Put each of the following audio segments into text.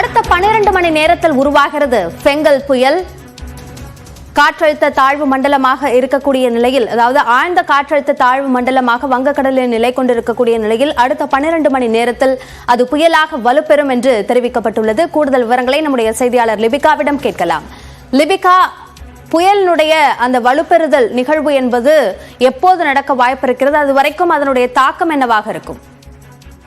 அடுத்த பனிரெண்டு மணி நேரத்தில் உருவாகிறது பெங்கல் புயல். காற்றழுத்த தாழ்வு மண்டலமாக இருக்கக்கூடிய நிலையில் அதாவது ஆழ்ந்த காற்றழுத்த தாழ்வு மண்டலமாக வங்கக்கடலில் நிலை கொண்டிருக்கக்கூடிய நிலையில் அடுத்த பன்னிரண்டு மணி நேரத்தில் அது புயலாக வலுப்பெறும் என்று தெரிவிக்கப்பட்டுள்ளது. கூடுதல் விவரங்களை நம்முடைய செய்தியாளர் லிபிகாவிடம் கேட்கலாம். லிபிகா புயலினுடைய அந்த வலுப்பெறுதல் நிகழ்வு என்பது எப்போது நடக்க வாய்ப்பிருக்கிறது? அது வரைக்கும் அதனுடைய தாக்கம் என்னவாக இருக்கும்?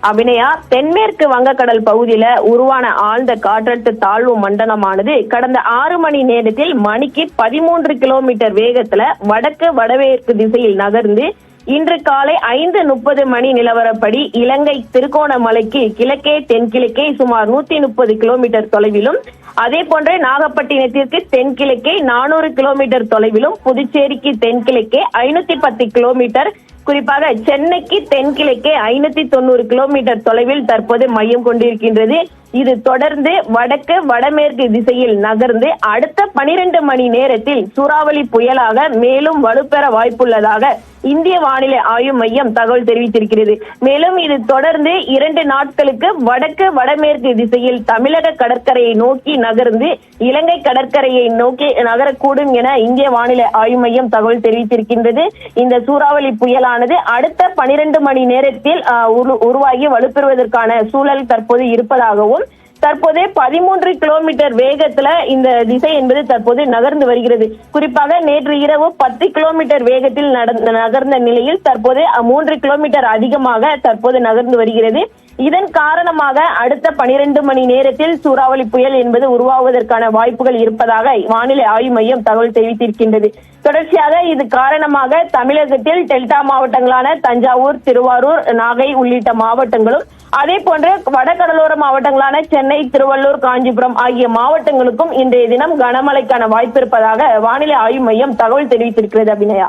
அபிநயா தென்மேற்கு வங்கக்கடல் பகுதியில உருவான ஆழ்ந்த காற்றழுத்த தாழ்வு மண்டலமானது கடந்த ஆறு மணி நேரத்தில் மணிக்கு பதிமூன்று கிலோமீட்டர் வேகத்துல வடக்கு வடமேற்கு திசையில் நகர்ந்து இன்று காலை ஐந்து முப்பது மணி நிலவரப்படி இலங்கை திருகோணமலைக்கு கிழக்கே தென்கிழக்கே சுமார் நூத்தி முப்பது கிலோமீட்டர் தொலைவிலும் அதே போன்றே நாகப்பட்டினத்திற்கு தென்கிழக்கே நானூறு கிலோமீட்டர் தொலைவிலும் புதுச்சேரிக்கு தென்கிழக்கே ஐநூத்தி பத்து கிலோமீட்டர் குறிப்பாக சென்னைக்கு தென்கிழக்கே ஐநூத்தி தொண்ணூறு கிலோமீட்டர் தொலைவில் தற்போது மையம் கொண்டிருக்கின்றது. இது தொடர்ந்து வடக்கு வடமேற்கு திசையில் நகர்ந்து அடுத்த பனிரெண்டு மணி நேரத்தில் சூறாவளி புயலாக மேலும் வலுப்பெற வாய்ப்புள்ளதாக இந்திய வானிலை ஆய்வு மையம் தகவல் தெரிவித்திருக்கிறது. மேலும் இது தொடர்ந்து இரண்டு நாட்களுக்கு வடக்கு வடமேற்கு திசையில் தமிழக கடற்கரையை நோக்கி நகர்ந்து இலங்கை கடற்கரையை நோக்கி நகரக்கூடும் என இந்திய வானிலை ஆய்வு மையம் தகவல் தெரிவித்திருக்கின்றது. இந்த சூறாவளி புயலானது அடுத்த பனிரெண்டு மணி நேரத்தில் ஆஹ், உரு- உருவாகி வலுப்பெறுவதற்கான சூழல் தற்போது இருப்பதாகவும் தற்போது பதிமூன்று கிலோமீட்டர் வேகத்துல இந்த திசை என்பது தற்போது நகர்ந்து வருகிறது. குறிப்பாக நேற்று இரவு பத்து கிலோமீட்டர் வேகத்தில் நடந்த- நகர்ந்த நிலையில் தற்போது மூன்று கிலோமீட்டர் அதிகமாக தற்போது நகர்ந்து வருகிறது. இதன் காரணமாக அடுத்த பனிரெண்டு மணி நேரத்தில் சூறாவளி புயல் என்பது உருவாவதற்கான வாய்ப்புகள் இருப்பதாக வானிலை ஆய்வு மையம் தகவல் தெரிவித்திருக்கின்றது. தொடர்ச்சியாக இது காரணமாக தமிழகத்தில் டெல்டா மாவட்டங்களான தஞ்சாவூர் திருவாரூர் நாகை உள்ளிட்ட மாவட்டங்களும் அதே போன்று வடகடலோர மாவட்டங்களான சென்னை திருவள்ளூர் காஞ்சிபுரம் ஆகிய மாவட்டங்களுக்கும் இன்றைய தினம் கனமழைக்கான வாய்ப்பு இருப்பதாக வானிலை ஆய்வு மையம் தகவல் தெரிவித்திருக்கிறது அபிநயா.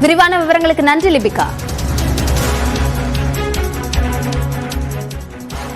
விரிவான விவரங்களுக்கு நன்றி லிபிகா.